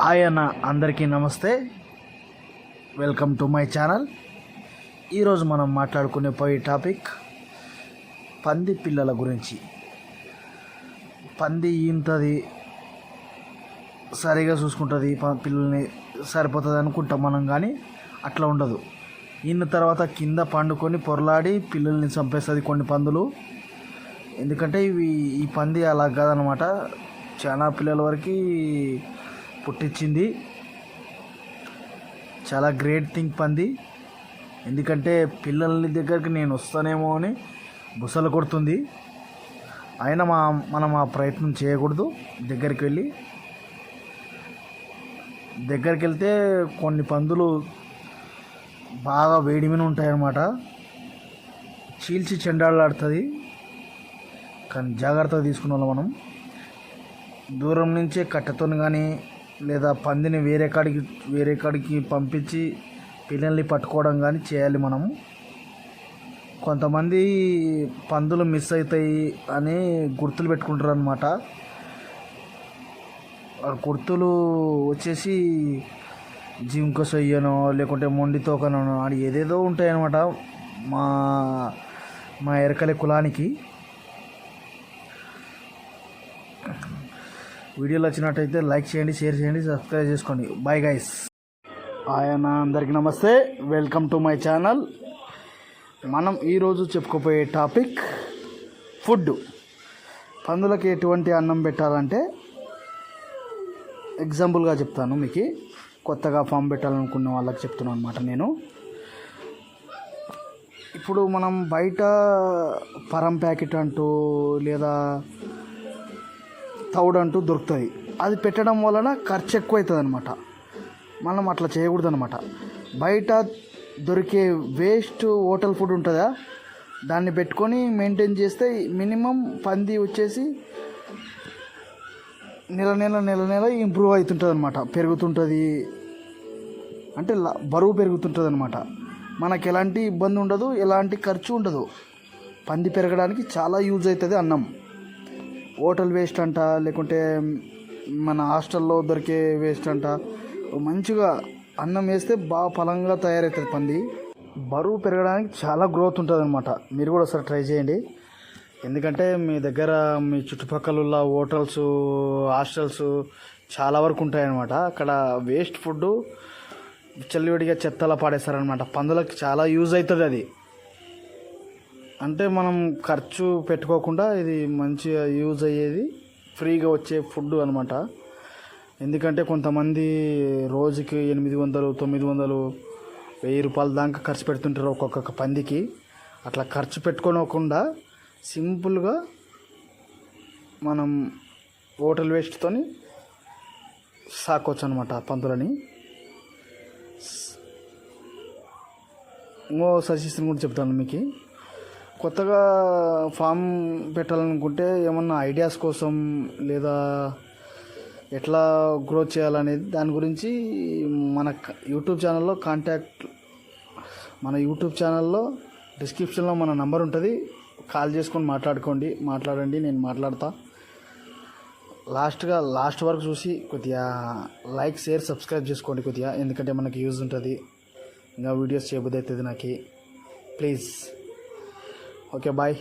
ఆయన అందరికీ నమస్తే. వెల్కమ్ టు మై ఛానల్ ఈరోజు మనం మాట్లాడుకునే పోయే టాపిక్ పంది పిల్లల గురించి. పంది ఈంతది సరిగా చూసుకుంటుంది ప- పిల్లల్ని సరిపోతుంది అనుకుంటాం మనం కానీ అట్లా ఉండదు. ఈయన తర్వాత కింద పండుకొని పొరలాడి పిల్లల్ని చంపేస్తుంది కొన్ని పందులు. ఎందుకంటే ఇవి ఈ పంది అలా కాదనమాట. చాలా పిల్లల వరకు పుట్టించింది. చాలా గ్రేట్ థింగ్ పంది. ఎందుకంటే పిల్లల్ని దగ్గరికి నేను వస్తానేమో అని బుసలు కొడుతుంది. అయినా మా మనం ఆ ప్రయత్నం చేయకూడదు. దగ్గరికి వెళ్ళి. దగ్గరికి వెళ్తే కొన్ని పందులు బాగా వేడి మీద ఉంటాయన్నమాట. చీల్చి చెండాలాడుతుంది. కానీ జాగ్రత్తగా తీసుకున్న మనం. దూరం నుంచే కట్టెతో కానీ లేదా పందిని వేరే కాడికి వేరే కాడికి పంపించి పిల్లల్ని పట్టుకోవడం కానీ చేయాలి మనము. కొంతమంది పందులు మిస్ అవుతాయి అని గుర్తులు పెట్టుకుంటారు అనమాట గుర్తులు వచ్చేసి జింక సొయ్యనో లేకుంటే మొండి తోకనో అని ఏదేదో ఉంటాయన్నమాట మా మా ఎరకల కులానికి. వీడియోలు వచ్చినట్టయితే లైక్ చేయండి షేర్ చేయండి సబ్స్క్రైబ్ చేసుకోండి. బాయ్ గైస్ ఆయన అందరికీ నమస్తే. వెల్కమ్ టు మై ఛానల్ మనం ఈరోజు చెప్పుకోపోయే టాపిక్ ఫుడ్. పందులకి ఎటువంటి అన్నం పెట్టాలంటే ఎగ్జాంపుల్గా చెప్తాను మీకు. కొత్తగా ఫామ్ పెట్టాలనుకున్న వాళ్ళకి చెప్తున్నాను అనమాట నేను. ఇప్పుడు మనం బయట పరం ప్యాకెట్ అంటూ లేదా తౌడు అంటూ దొరుకుతుంది అది పెట్టడం వలన ఖర్చు ఎక్కువ అవుతుంది అనమాట మనం అట్లా చేయకూడదు అనమాట బయట దొరికే వేస్ట్ హోటల్ ఫుడ్ ఉంటుందా? దాన్ని పెట్టుకొని మెయింటైన్ చేస్తే మినిమం పంది వచ్చేసి నెల నెల నెల నెల ఇంప్రూవ్ అవుతుంటుంది అనమాట పెరుగుతుంటుంది. అంటే బరువు పెరుగుతుంటుంది అనమాట మనకు ఎలాంటి ఇబ్బంది ఉండదు ఎలాంటి ఖర్చు ఉండదు. పంది పెరగడానికి చాలా యూజ్ అవుతుంది అన్నం. హోటల్ వేస్ట్ అంట లేకుంటే మన హాస్టల్లో దొరికే వేస్ట్ అంట. మంచిగా అన్నం వేస్తే బాగా ఫలంగా తయారవుతుంది పంది. బరువు పెరగడానికి చాలా గ్రోత్ ఉంటుంది అనమాట మీరు కూడా ఒకసారి ట్రై చేయండి. ఎందుకంటే మీ దగ్గర మీ చుట్టుపక్కల ఉన్న హోటల్స్ హాస్టల్స్ చాలా వరకు ఉంటాయన్నమాట. అక్కడ వేస్ట్ ఫుడ్ చెల్లివిడిగా చెత్తలా పాడేస్తారనమాట పందులకు చాలా యూజ్ అవుతుంది అది. అంటే మనం ఖర్చు పెట్టుకోకుండా ఇది మంచిగా యూజ్ అయ్యేది ఫ్రీగా వచ్చే ఫుడ్ అనమాట ఎందుకంటే కొంతమంది రోజుకి ఎనిమిది వందలు తొమ్మిది వందలు వెయ్యి రూపాయల దాకా ఖర్చు పెడుతుంటారు ఒక్కొక్క పందికి. అట్లా ఖర్చు పెట్టుకోనకుండా సింపుల్గా మనం హోటల్ వేస్ట్తో సాకోవచ్చు అనమాట పందులని. ఇంకో సజెషన్ కూడా చెప్తాను మీకు. కొత్తగా ఫామ్ పెట్టాలనుకుంటే ఏమన్నా ఐడియాస్ కోసం లేదా ఎట్లా గ్రోత్ చేయాలనేది దాని గురించి మన యూట్యూబ్ ఛానల్లో కాంటాక్ట్ మన యూట్యూబ్ ఛానల్లో డిస్క్రిప్షన్లో మన నంబర్ ఉంటుంది. కాల్ చేసుకొని మాట్లాడుకోండి. మాట్లాడండి నేను మాట్లాడతా. లాస్ట్గా లాస్ట్ వరకు చూసి కొద్దిగా లైక్ షేర్ సబ్స్క్రైబ్ చేసుకోండి కొద్దిగా. ఎందుకంటే మనకి యూజ్ ఉంటుంది. ఇంకా వీడియోస్ చేయబుద్ధి అవుతుంది నాకు. ప్లీజ్. Okay bye